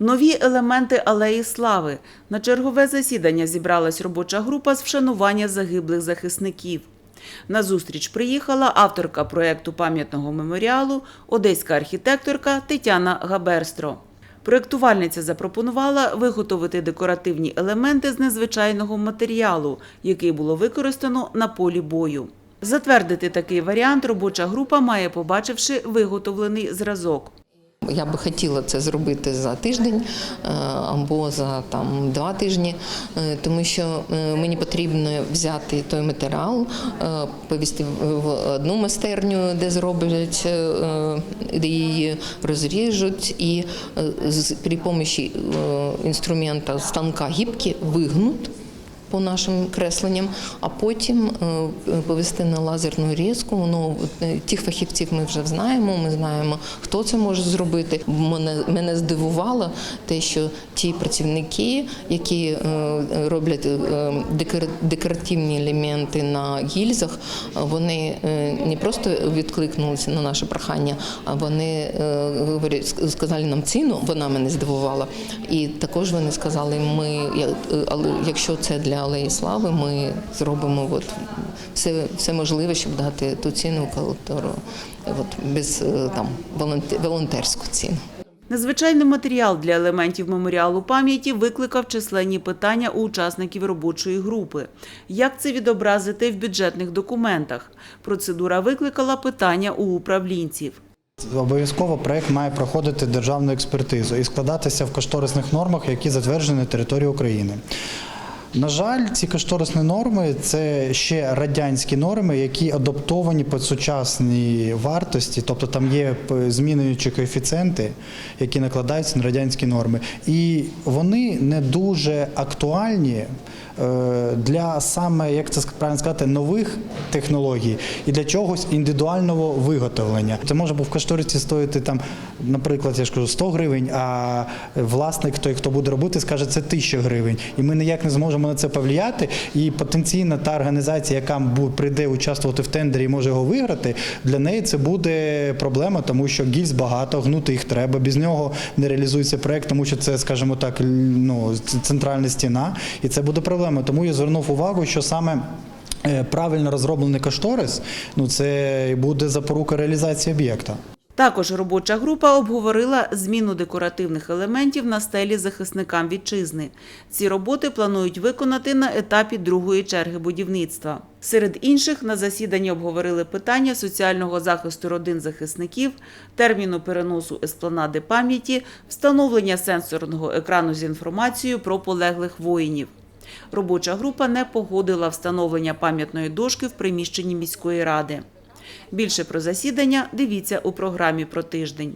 Нові елементи алеї слави. На чергове засідання зібралась робоча група з вшанування загиблих захисників. На зустріч приїхала авторка проєкту пам'ятного меморіалу, одеська архітекторка Тетяна Габерстро. Проєктувальниця запропонувала виготовити декоративні елементи з незвичайного матеріалу, який було використано на полі бою. Затвердити такий варіант робоча група має, побачивши виготовлений зразок. Я би хотіла це зробити за тиждень е, або за там два тижні, е, тому що е, мені потрібно взяти той матеріал, повісти в одну майстерню, де зроблять, де її розріжуть, і при допомогі інструмента станка гібки вигнуть по нашим кресленням, а потім е, повести на лазерну різку. Ну е, тих фахівців ми вже знаємо. Ми знаємо, хто це може зробити. Мене мене здивувало те, що ті працівники, які е, роблять декор- декоративні елементи на гільзах, вони не просто відкликнулися на наше прохання, а вони говорять, сказали нам ціну. Вона мене здивувала. І також вони сказали, ми якщо це для алеї слави, ми зробимо от все, все можливе, щоб дати ту ціну, яку от без е, там волонте- волонтерську ціну. Незвичайний матеріал для елементів меморіалу пам'яті викликав численні питання у учасників робочої групи. Як це відобразити в бюджетних документах? Процедура викликала питання у управлінців. Обов'язково проект має проходити державну експертизу і складатися в кошторисних нормах, які затверджені на території України. На жаль, ці кошторисні норми це ще радянські норми, які адаптовані під сучасні вартості, тобто там є змінюючі коефіцієнти, які накладаються на радянські норми. І вони не дуже актуальні е, для саме, як це правильно сказати, нових технологій і для чогось індивідуального виготовлення. Це може в кошторисі стоїти там, наприклад, я ж кажу, 100 гривень, а власник, той, хто буде робити, скаже, це 1000 гривень. І ми ніяк не зможемо на це повлияти. І потенційно та організація, яка прийде участвувати в тендері і може його виграти, для неї це буде проблема, тому що гільз багато, гнути їх треба. Без нього не реалізується проект, тому що це, скажімо так, ну, центральна стіна, і це буде проблема. Тому я звернув увагу, що саме. е, Правильно розроблений кошторис, ну це буде запорука реалізації об'єкта. Також робоча група обговорила зміну декоративних елементів на стелі захисникам вітчизни. Ці роботи планують виконати на етапі другої черги будівництва. Серед інших на засіданні обговорили питання соціального захисту родин захисників, терміну переносу еспланади пам'яті, встановлення сенсорного екрану з інформацією про полеглих воїнів. Робоча група не погодила встановлення пам'ятної дошки в приміщенні міської ради. Більше про засідання дивіться у програмі про тиждень.